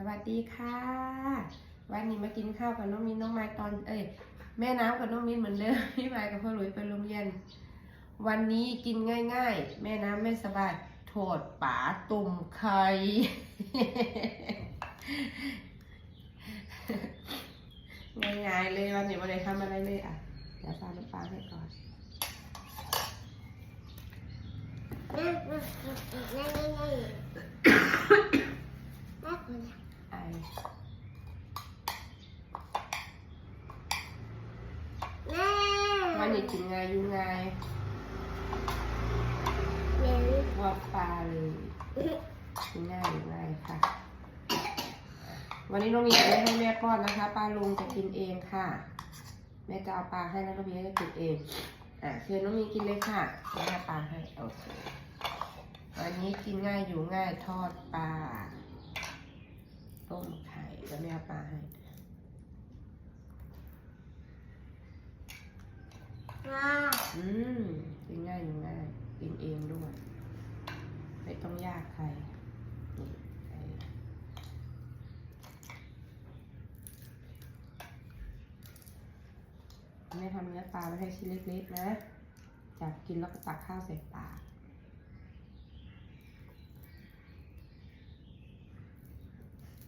สวัสดีค่ะ วันนี้มากินข้าวกับน้องมินน้องไม้ตอนเอ้ยแม่น้ำกับน้องมินเหมือนเดิมพี่ไม้กับพ่อหลุยไปโรงเรียน วันนี้กินง่าย ๆ แม่น้ำไม่สบายโทษป๋าตุ่มไข่ง่ายๆเลยวันนี้วันไหนทำอะไรเลยอะเดี๋ยวตามน้ำปลาให้ก่อน แม่แม่แม่แม่แม่แม่คน ไอ แม่ วันนี้กินง่ายอยู่ง่ายแม่พวกปลาเลยกินง่ายอยู่ง่ายค่ะ วันนี้น้องมีจะไม่ให้แม่ป้อนนะคะปลาลุงจะกินเองค่ะ แม่จะเอาปลาให้แล้วน้องมีจะกินเองอะเชิญน้องมีกินเลยค่ะแม่ให้ปลาให้โอเควันนี้กินง่ายอยู่ง่ายทอดปลาต้มไข่แล้วแม่เอาปลาให้ มาอืมกินง่ายอยู่ง่ายกินเองด้วย ไม่ต้องยากใครนี่ไอ้แม่ทำเนื้อปลาไว้ให้ชิ้นเล็กๆนะ จับกินแล้วก็ตักข้าวใส่ปาก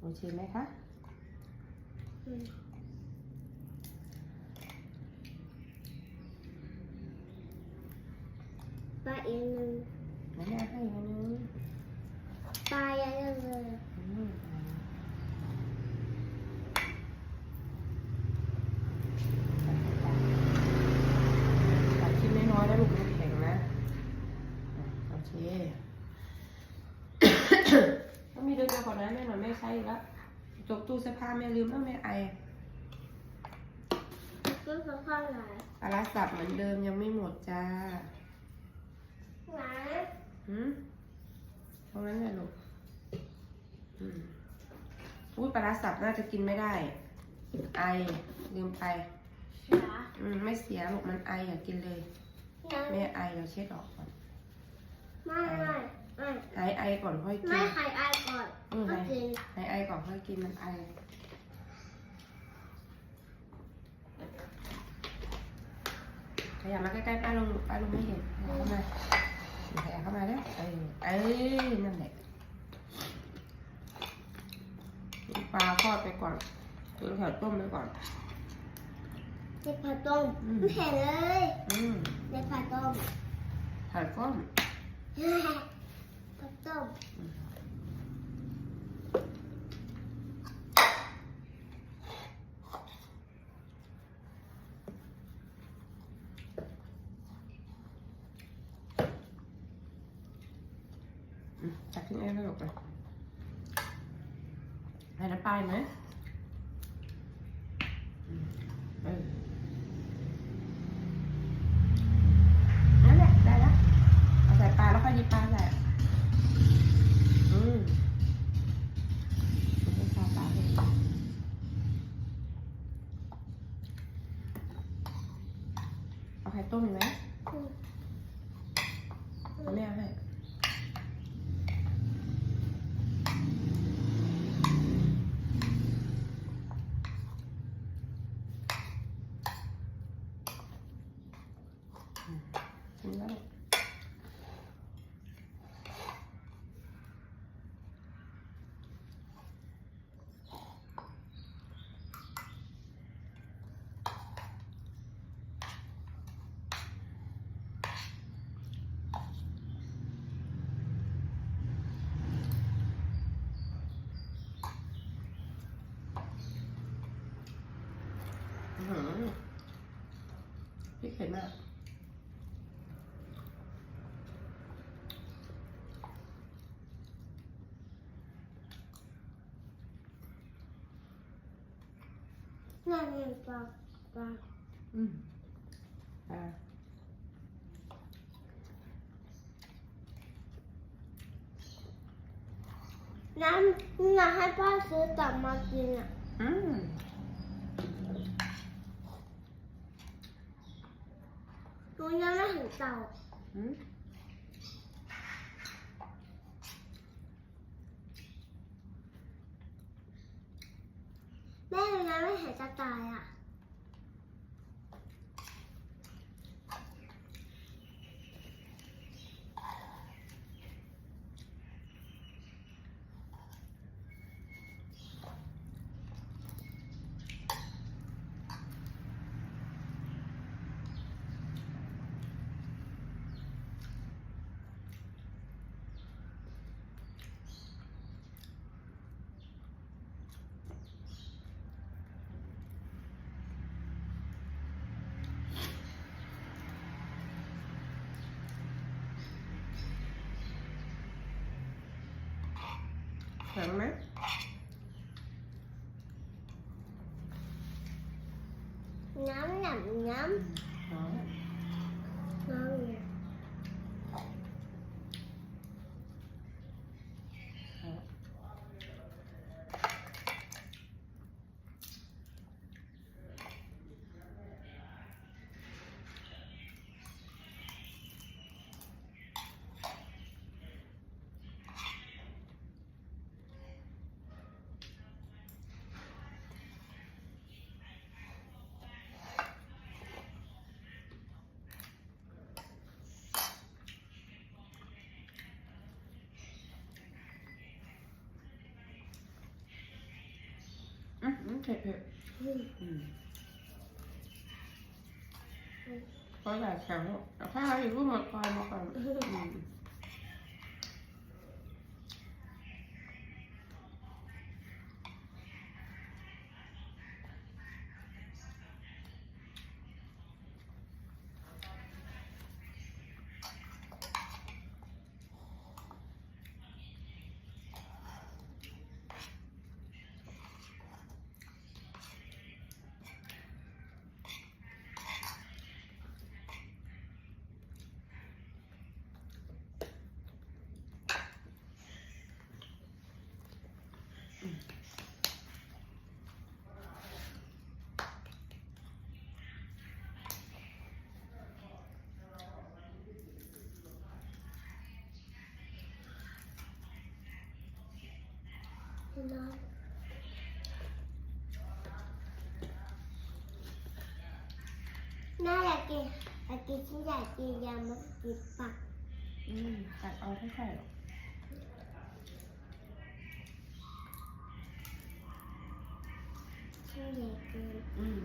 โอเคไหมคะ ปลาอีกหนึ่งแล้วแม่ให้อีกอันนึงปลาอย่างหนึ่งเลยอืมตัดชิ้นน้อยๆนะลูกมันแข็งนะอะโอเค ต้องมีเดินไปก่อนนะแม่หน่อยแม่ใช้อีกแล้วจบตู้เสื้อผ้าแม่ลืมแล้วแม่ไอมันคือข้าวไหนปลาร้าสับเหมือนเดิมยังไม่หมดจ้า ไหนหืมตรงนั้นแหละลูกอืมอุ้ยปลาร้าสับน่าจะกินไม่ได้ ไอลืมไปขาอืมไม่เสียลูกมันไออย่ากินเลยยังแม่ไอเราเช็ดออกก่อนไม่ไม่ไม่หายไอก่อนค่อยกิไม่นไข่ไอก่อนอืม ก็กินหายไอก่อนค่อยกินมันไอขยับมาใกล้ๆป้าลุงป้าลุงไม่เห็นขยับเข้ามา ขยับเข้ามาแล้วเออเอ้ยนั่นแหละปลาทอดไปก่อนหรือแถวต้มไปก่อนเด็กผัดต้มอืมไม่เห็นเลยอืมเด็กผัดต้มถ่ายก้มผัดต้ม อืมตักขึ้นเองแล้วลูกไปให้น้ำปลาไหมอืมเออนั่นแหละได้แล้วเอาใส่ปลาแล้วค่อยหยิบปลาใส่อืมไม่ใช่ปลาเลยเอาไข่ต้มอยู่ไหม อืม เอาแม่เอาให้ ถึงแล้วอื้อหือพริกเผ็ดมาก นั่นนี่ปลาปลาอืมอ่าน้ำน้ำให้ป้าซื้อตับมากินอะอืมหนูยังไม่เห็นเต่าอื thoáng mát nhóm nằm ừ, Đó. เผ็ดเผ็ดก็อยากแข็งแล้วข้าอยู่ก็หมดไปหมดไป นอืมน้ำน่าอยากกินอยากกินฉันอยากกินยำมะกินปักอืมตัดเอาเท่าไหร่หรอกฉันอยากกินอืม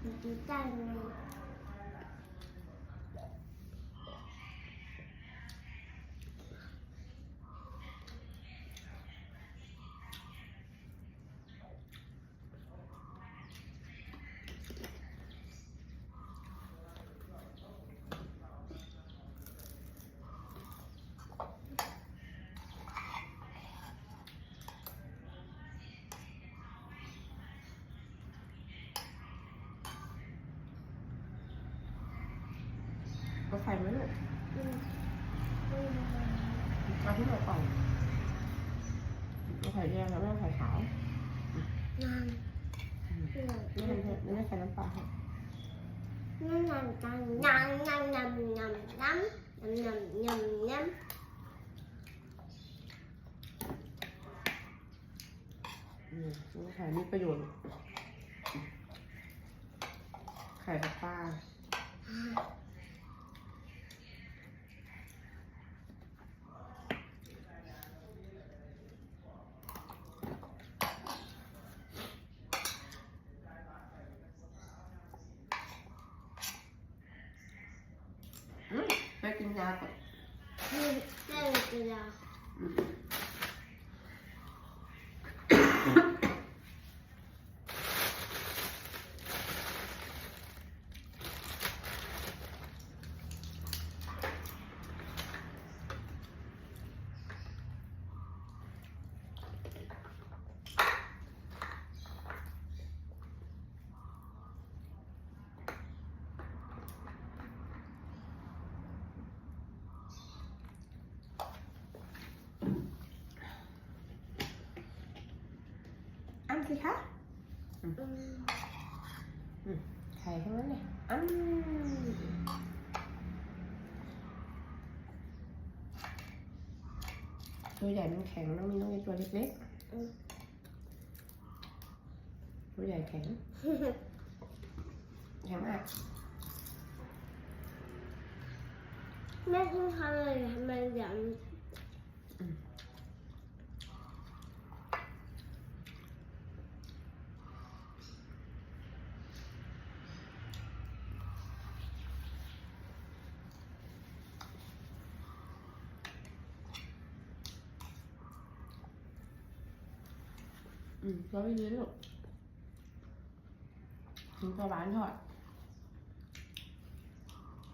อยากกินจังเลย ก็ไข่ไหมลูก อืมอืม เอาที่เราเป่าเอาไข่แดงแล้วไม่เอาไข่ขาวน้ำอืมอืมไม่ให้ไม่ให้ใส่น้ำปลาให้น้ำน้ำน้ำน้ำน้ำน้ำน้ำน้ำน้ำน้ำน้ำน้ำอืมไข่มีประโยชน์ I can help. Break them. สิคะอืมไข่ทั้งนั้นเลยอ้ำตัวใหญ่มันแข็งแล้วมีน้องตัวเล็กอืมตัวใหญ่แข็ง แข็งมากแม่ต้องทำอะไรทำไมเดี๋ยวอืมเราไม่เลี้ยงหรอกถึงตัวหวาน ทอด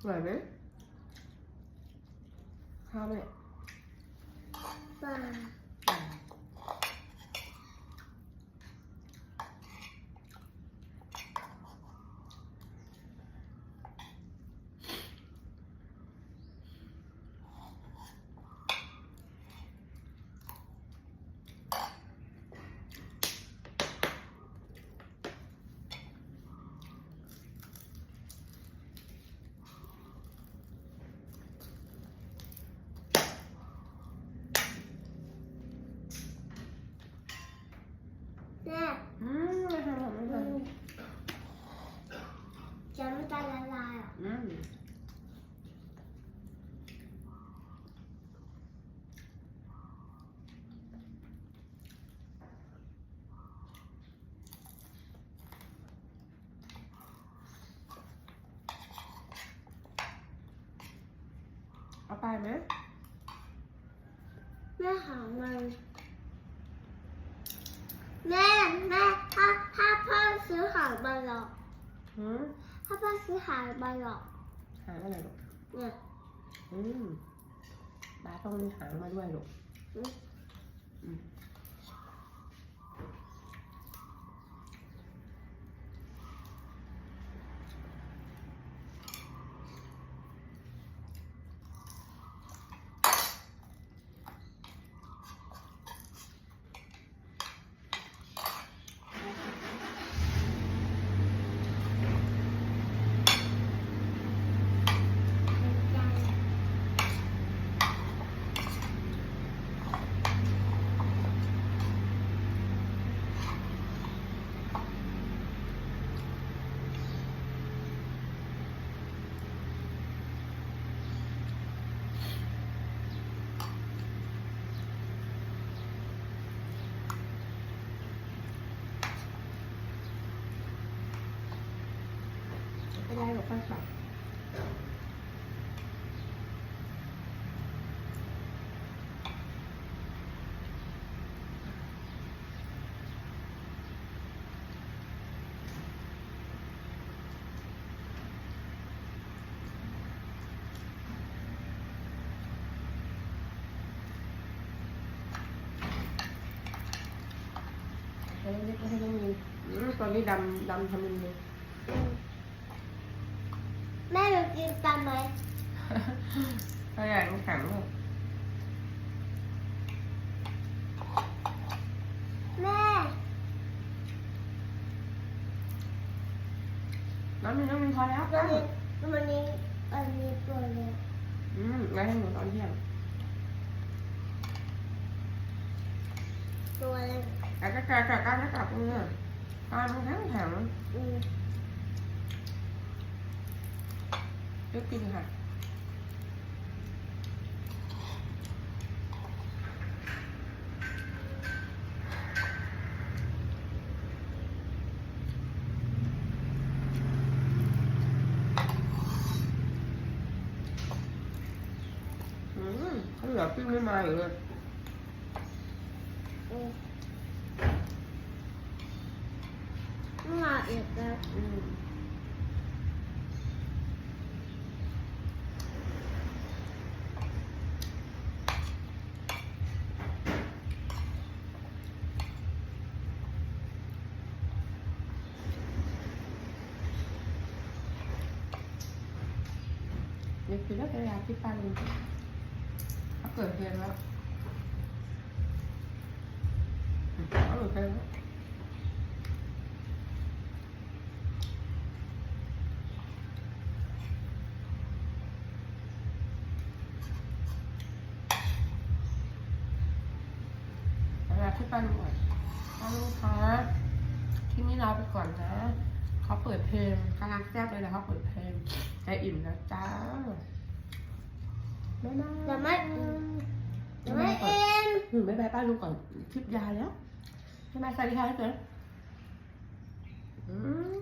อร่อยไหมข้าวไหมเนี่ย ปลา อืมแม่ อืมไม่ทำหรอกไม่ท จะไม่ตายละลายหรอำอืมเอา ไปไหมแม่หามันแม่แม่ถ้าถ้าพ่อซื้อหางมันหรอกหืมถ้าพ่อซื้อหางมันหรอกหางอะไรลูกเนี่ยอืมปลาต้องมีหางมาด้วยลูกอืม อืมไม่ได้หรอกค่อยสับให้เล็ให้ต้องมีตอนนี้ดำดำทำเป็นเลย อืมแม่หนูกินปลาไหม ตัวใหญ่มันแข็งลูกแม่น้ำมีน้ำมีพอแล้ววันนี้วันนี้วันนี้ตัวเล็กอืมงั้นให้หนูตอนเที่ยงตัวเล็กแต่ก็กลับกลับกลับกลับมือตอนมันแข็งแข็งอืมเลือกกินค่ะอืม เขาเหลือปิ้งไม่มาอยู่ เกิดเพลงแล้วเอาหเพลงแล้วที่ปันหมดลูกค้าที่นี่ราไปก่อนนะเขาเปิดเพลงกำลังแซ่บเลยนะเขาเปิดเพลงใจอิ่มแล้วจ้า บ๊ายบายเดี๋ยวไม่เดี๋ยวไม่เอ็นหนูไม่บายป้าลุงก่อนคลิปยาแล้วบ๊ายบายสวัสดีค่ะทุกคนอืม